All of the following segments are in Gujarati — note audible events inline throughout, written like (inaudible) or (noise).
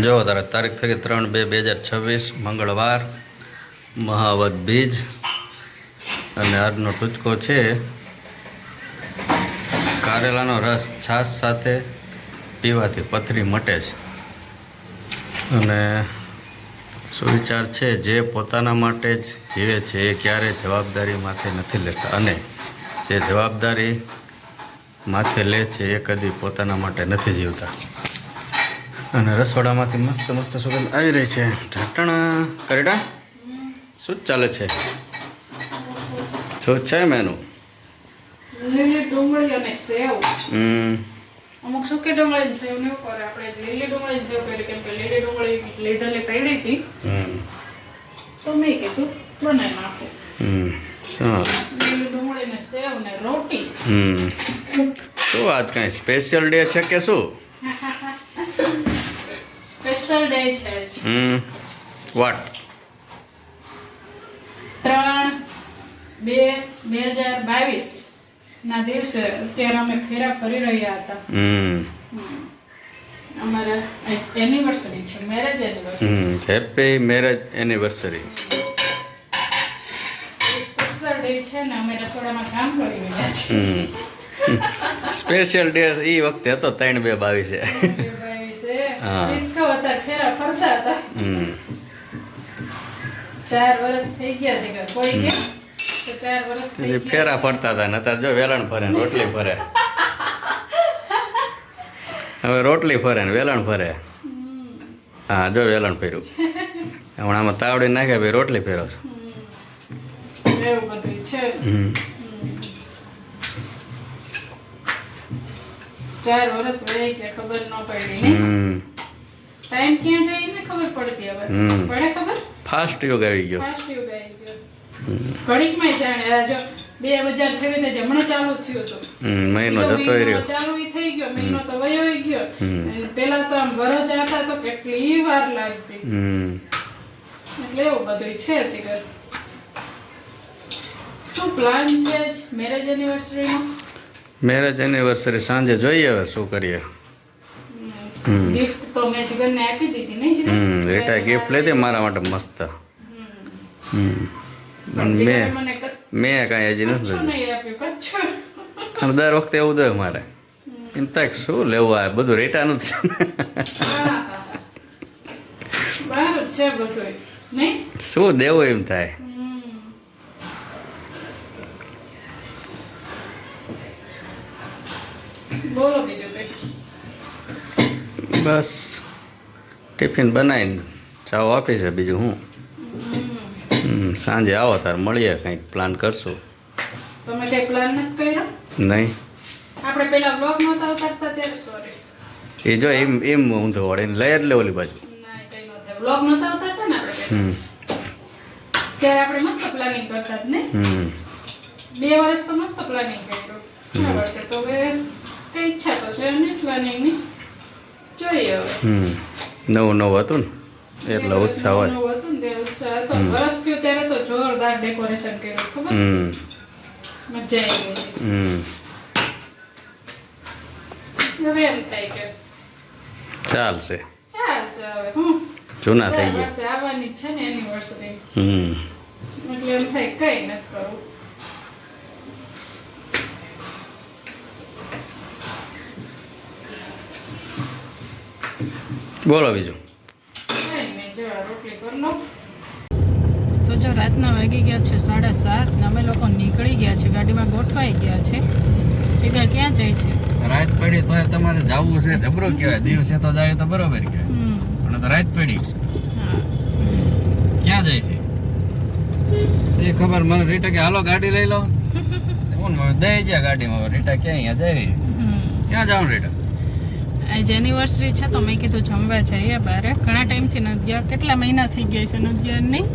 જો, તારે તારીખ થઈ ત્રણ બે બે હજાર છવ્વીસ, મંગળવાર મહાવત બીજ, અને આજનો ટૂચકો છે કારેલાનો રસ છાશ સાથે પીવાથી પથરી મટે છે. અને સુવિચાર છે, જે પોતાના માટે જ જીવે છે, એ ક્યારે જવાબદારી માથે નથી લેતા. અને જે જવાબદારી માથે લે છે, એ કદી પોતાના માટે નથી જીવતા. અને રસોડામાંથી મસ્ત મસ્ત સુગંધ આવી રહી છે. ઢાંટણા કરેડા? શું ચાલે છે? શું છે મેનું અમુક સૂકી ડુંગળી સેવ ન કરે. આપણે લીલી ડુંગળી સેવ કરી કેમ કે લીલી ડુંગળી લીધેલી પડી હતી. તો મેં કીધું બનાવી નાખું. લીલી ડુંગળી ને સેવ ને રોટી. શું વાત કાંઈ સ્પેશિયલ ડે છે કે શું? (laughs) સ્પેશિયલ ડે છે. હમ વોટ ત્રણ બે બે હજાર બાવીસ ના દિવસે અત્યારે અમે ફેરા ફરી રહ્યા હતા. હમ. અમારા એનિવર્સરી છે marriage anniversary hmm happy marriage anniversary special day છે ને અમે રસોડામાં કામ કરી રહ્યા છીએ. હમ. (laughs) સ્પેશિયલ ડે એ વખતે હતો ત્રણ બે બાવીસે. હતા ફેરા ફરતા હતા. ચાર વર્ષ થઈ ગયા છે કે કોઈ કે? ચાર વર્ષ થઈ ગયા. ફેરા ફરતા હતા ને અત્યારે જો વેલણ ફરે ને રોટલી ફરે. હવે રોટલી ફરે ને વેલણ ફરે. હા જો વેલણ ફેર્યું. હમણાં આમાં તાવડી નાખે ભાઈ રોટલી ફેરો છો. એવું બધું છે. ચાર વર્ષ વહી ગયા ખબર ન પડી ને ટાઈમ ક્યાં જાય ને ખબર પડતી હવે? પડે ખબર? ફાસ્ટ યોગ આવી ગયો. ફાસ્ટ યોગ આવી ગયો. ઘડીકમાં જાણે આ જો બે હજાર છવ્વીસ જ હમણાં ચાલુ થયો હતું મહિનો જતો રહ્યો. ચાલુ ઈ થઈ ગયો મહિનો તો વયો ગયો. પેલા તો આમ વરસ હતા તો કેટલી વાર લાગતી. એટલે એવું બધું છે જીગર શું પ્લાન છે મેરેજ એનિવર્સરીનો મેરેજ એનિવર્સરી સાંજે જોઈએ હવે શું કરીએ. ગિફ્ટ તો મેં જીગરને આપી દીધી નહીં હમ રીટા ગિફ્ટ લીધી મારા માટે મસ્ત. હમ. મેં મેં કાંઈ હજી નથી અને દર વખતે એવું દે મારે. થાય શું લેવું આ? બધું રેટા નહીં? શું દેવું એમ થાય? બસ ટિફિન બનાવીને ચાવો આપી બીજું હું? સાંજે આવો તાર મળીએ કંઈક પ્લાન કરશું. તમે કઈ પ્લાન નથી કર્યો? નહીં. આપણે પેલા વ્લોગ નહોતા ઉતારતા ત્યારે સોરી એ જો એમ એમ ઊંધો વળીને લઈ જ લે ઓલી બાજુ. ના કઈ નહોતા. ઉતારતા ને આપણે ત્યારે આપણે મસ્ત પ્લાનિંગ કરતા ને? હમ. બે વર્ષ તો મસ્ત પ્લાનિંગ કર્યું. વર્ષે તો હવે કઈ ઈચ્છા તો છે ને પ્લાનિંગની. જોઈએ હમ નવું નવું હતું ને એટલે ઉત્સાહ હોય. નવું હતું ને ઉત્સાહ હતો. હમ. થયું ત્યારે તો જોરદાર ડેકોરેશન કર્યું ખબર? હમ. મજા આવી ગઈ. હમ. હવે એમ થાય કે ચાલશે. ચાલશે હવે હું? જૂના થઈ ગયા આવવાની છે ને એનિવર્સરી હમ. એટલે એમ થાય કઈ નથી કરવું. બોલો બીજું. તો જો રાતના વાગી ગયા છે સાડા સાત ને અમે લોકો નીકળી ગયા છે ગાડીમાં ગોઠવાઈ ગયા છે. જગ્યા ક્યાં જાય છે? રાત પડી તો તમારે જવું છે જબરો કહેવાય. દિવસે તો જાય તો બરોબર કહેવાય. પણ તો રાત પડી. હા ક્યાં જાય છે? એ ખબર મને રીટા કે હાલો ગાડી લઈ લો. (laughs) દઈ ગયા ગાડીમાં. રીટા ક્યાં અહીંયા જાય? હમ. ક્યાં જાઉં રીટા? આજ એનિવર્સરી છે તો મેં કીધું જમવા જઈએ બારે. ઘણા ટાઈમથી નથી ગયા કેટલા મહિના થઈ ગયા છે નથી ગયા નહીં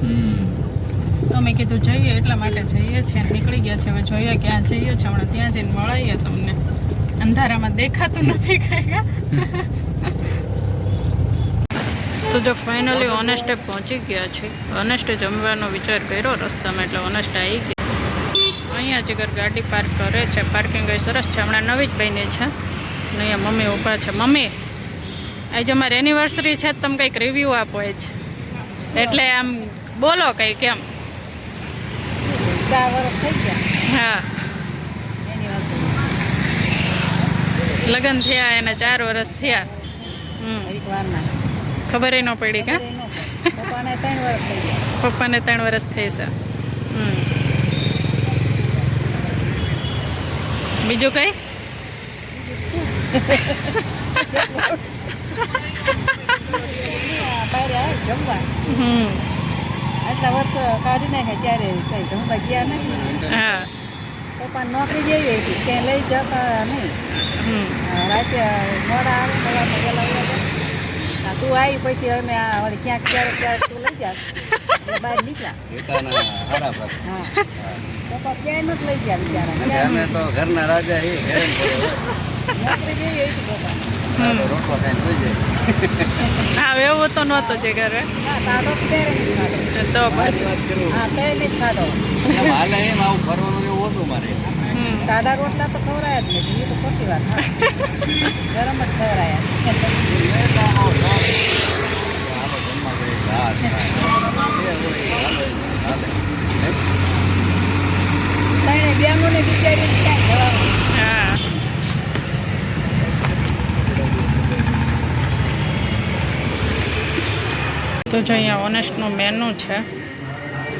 તો મેં કીધું જઈએ એટલા માટે જઈએ છીએ નીકળી ગયા છે હવે જોઈએ ક્યાં જઈએ છીએ હમણાં ત્યાં જઈને મળાઈએ તમને. અંધારામાં દેખાતું નથી કઈ તો જો ફાઇનલી ઓનેસ્ટે પહોંચી ગયા છે. ઓનેસ્ટે જમવાનો વિચાર કર્યો રસ્તામાં એટલે ઓનેસ્ટ આવી ગયા. અહીંયા જીગર ગાડી પાર્ક કરે છે. પાર્કિંગ સરસ છે. હમણાં નવી જ બની છે. ને અહીંયા મમ્મી ઊભા છે. મમ્મી આજે અમારે એનિવર્સરી છે તમે કંઈક રિવ્યૂ આપો એ જ. એટલે આમ બોલો કંઈક કેમ? હા. લગ્ન થયા એને ચાર વર્ષ થયા. ખબર ન પડી કે? પપ્પાને ત્રણ વર્ષ થઈ છે. બીજું કંઈ આ બહાર આવે જમવા હમ આટલા વર્ષ કાઢી નાખ્યા ત્યારે કઈ જમવા ગયા નથી હા. પપ્પા નોકરી જેવી હતી ક્યાંય લઈ જતા નહીં રાતે મોડા આવે વહેલા આ તું આવી પછી અમે આ ક્યાંક ક્યારેક ક્યારેક તું લઈ જા બહાર નીકળ્યા હા. પપ્પા ક્યાંય નથી લઈ ગયા બિચારા અમે તો ઘરના રાજા હી એવો તો નહોતો જે ઘરે. તો હમ. રોટલા તો ખવડાયા જ નથી તો પછી વાત. ગરમ જ ખવડાયા હાલો જમવા જઈએ ભાત ખાય. જે હોય એ હાલો એમ હાલે. ત્રણે બેનોને બિચારી ક્યાંય જવાનું હા તો જો અહીંયા ઓનેસ્ટનું મેનુ છે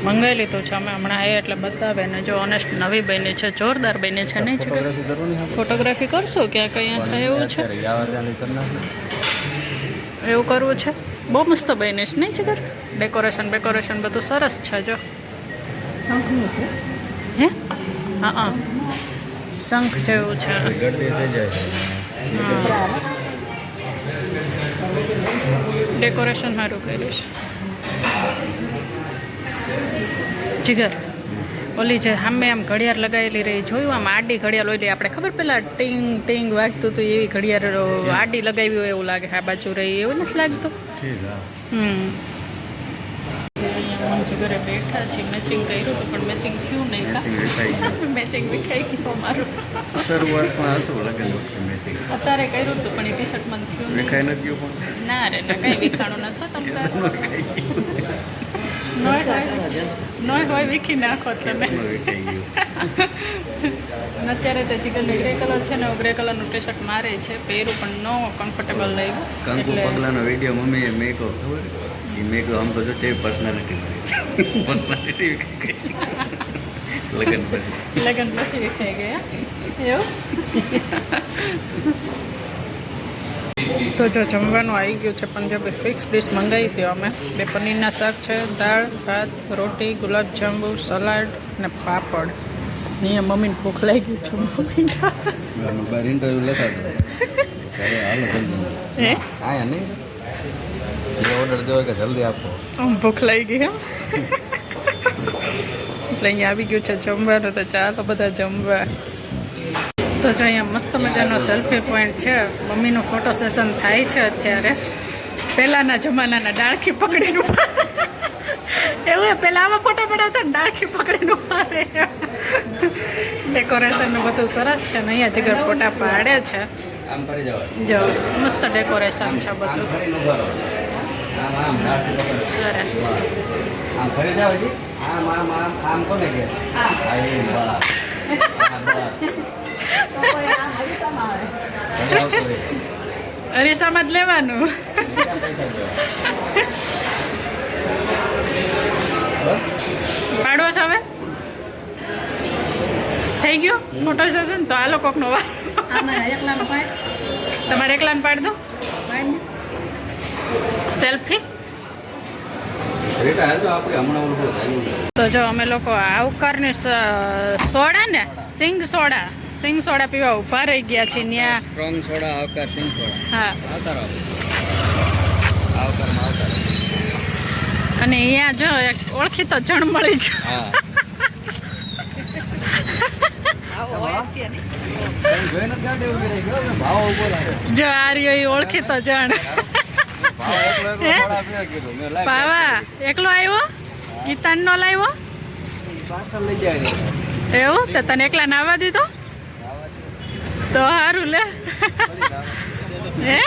મંગાવી લીધું છે અમે હમણાં આવીએ એટલે બતાવે. ને જો ઓનેસ્ટ નવી બની છે જોરદાર બની છે નહીં છે ફોટોગ્રાફી કરશો? ક્યાં અહીંયા થાય એવું છે? એવું કરવું છે? બહુ મસ્ત બની છે નહીં છે ડેકોરેશન બેકોરેશન બધું સરસ છે જો. હે? હા હા. શંખ જેવું છે. ડેકોરેશન સારું કર્યું છે. જીગર ઓલી જે સામે આમ ઘડિયાળ લગાવેલી રહી જોયું આમ આડી ઘડિયાળ ઓલી આપણે ખબર પેલા ટીંગ ટીંગ વાગતું હતું એવી ઘડિયાળ આડી લગાવી હોય એવું લાગે આ બાજુ રહી એવું નથી લાગતું? ઠીક હા અહીંયા બેઠા છે મેચિંગ કર્યું હતું પણ મેચિંગ થયું નહીં મેચિંગ બી ખાઈ વિખાઈ ગયું (laughs) મારું શરૂઆતમાં હતું લગન મેચિંગ અત્યારે કર્યું હતું પણ એ ટી શર્ટ મને થયું વેખાઈ નથી ગયું પણ. ના રે ના કઈ વિખાણું ન થતું તમને નોય હોય વીખી નાખો તમે. અત્યારે તો જીગરને ગ્રે કલર છે ને ગ્રે કલરનું ટી શર્ટ મારે છે પહેરું પણ નો કમ્ફર્ટેબલ લાગ્યું. કંકુ એટલે પગલાનો વીડિયો મમ્મીએ મેકો ખબર મેકો આમ તો છે પર્સનાલિટી મારી પર્સનાલિટી લગ્ન પછી. લગ્ન પછી વિખાઈ ગયા. એવું? તો જો જમવાનું આવી ગયું છે પંજાબી ફિક્સ ડિશ મંગાવી હતી અમે. બે પનીરના શાક છે દાળ ભાત રોટી ગુલાબજાંબુ સલાડ અને પાપડ. અહીંયા મમ્મીને ભૂખ લાગી છે મમ્મી. બહાર ઇન્ટરવ્યુ લેતા હતા. હે આયા નહીં? જે ઓર્ડર દેવો કે જલ્દી આપો. ભૂખ લાગી ગઈ એમ. એટલે અહીંયા આવી ગયું છે જમવાનું તો ચાલો બધા જમવા. તો જો અહીંયા મસ્ત મજાનો સેલ્ફી પોઈન્ટ છે. મમ્મીનું ફોટો સેશન થાય છે અત્યારે. પહેલાંના જમાનાના ડાળખી પકડીનું એવું પહેલાં આવા ફોટો પડાવતા ડાળખી પકડીનું રહે ડેકોરેશનનું બધું સરસ છે ને અહીંયા જીગર ફોટા પાડે છે. જો મસ્ત ડેકોરેશન છે બધું. આમ આમ સરસ આમ ફરી જાવ જી આમ આમ આમ આમ કોને કે આ એ બસ આ બસ તો કોઈ આમ હરીસામાં આવે. ભલે આવતો રહે. અરીસામાં જ લેવાનું. પાડવો છો હવે? થઈ ગયો? ફોટો ને તો આ કોકનો વાર. આમાં એકલાનો પાડ. તમારે એકલાને પાડ દો. સેલ્ફી. તો જો અમે લોકો આવકારની સોડા ને સિંગ સોડા સિંગ સોડા પીવા ઊભા રહી ગયા છીએ ત્યાં. સ્ટ્રોંગ સોડા આવકાર સિંગ સોડા. હા. અને અહીંયા જો એક ઓળખીતો જણ મળી ગયો. જ ઊભો આ રહ્યો ઓળખીતો જણ. પીવા, એકલો આવ્યો? ગીતાન નો લાવ્યો? એવું? તો તને એકલા નાવા દીધો? તો સારું લે. હે?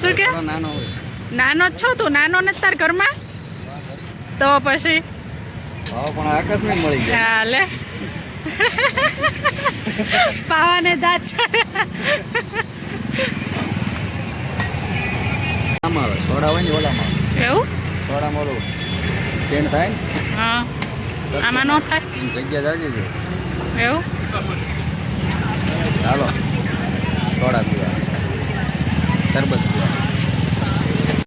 શું કે? નાનો જ છો તું? નાનો ને તાર ઘરમાં? તો પછી? હા, લે. પાવાને દાંત આમાં હોય ને ઓલામાં. એવું? થોડા ઓલું ચેન્જ થાય ને? હા. આમાં ન થાય? જગ્યા જાજી છે. એવું? ચાલો સોડા પીવા. શરબત પીવા.